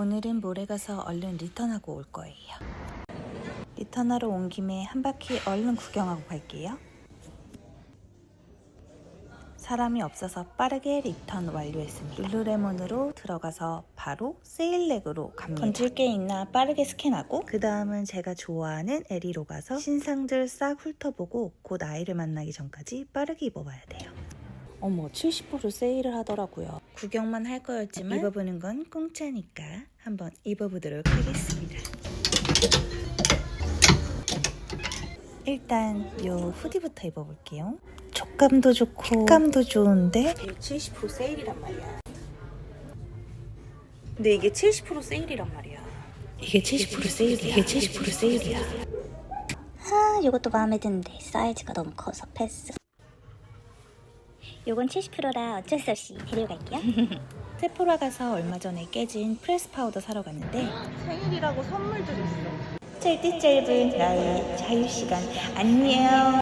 오늘은 몰에 가서 얼른 리턴하고 올 거예요. 리턴하러 온 김에 한 바퀴 얼른 구경하고 갈게요. 사람이 없어서 빠르게 리턴 완료했습니다. 룰루레몬으로 들어가서 바로 세일렉으로 갑니다. 던질 게 있나 빠르게 스캔하고 그 다음은 제가 좋아하는 에리로 가서 신상들 싹 훑어보고 곧 아이를 만나기 전까지 빠르게 입어봐야 돼요. 어머 70% 세일을 하더라고요. 구경만 할 거였지만 입어보는 건 공짜니까 한번 입어보도록 하겠습니다. 일단 요 후디부터 입어볼게요. 촉감도 좋고 색감도 좋은데 70% 세일이란 말이야. 근데 이게 70% 세일이란 말이야. 이게 70% 세일이야. 이게 70% 세일이야. 아, 요것도 마음에 드는데 사이즈가 너무 커서 패스. 요건 70%라 어쩔 수 없이 데려갈게요. 세포라 가서 얼마 전에 깨진 프레스 파우더 사러 갔는데 생일이라고 선물도 줬어. 짧디 짧은 나의 자유 시간 안녕.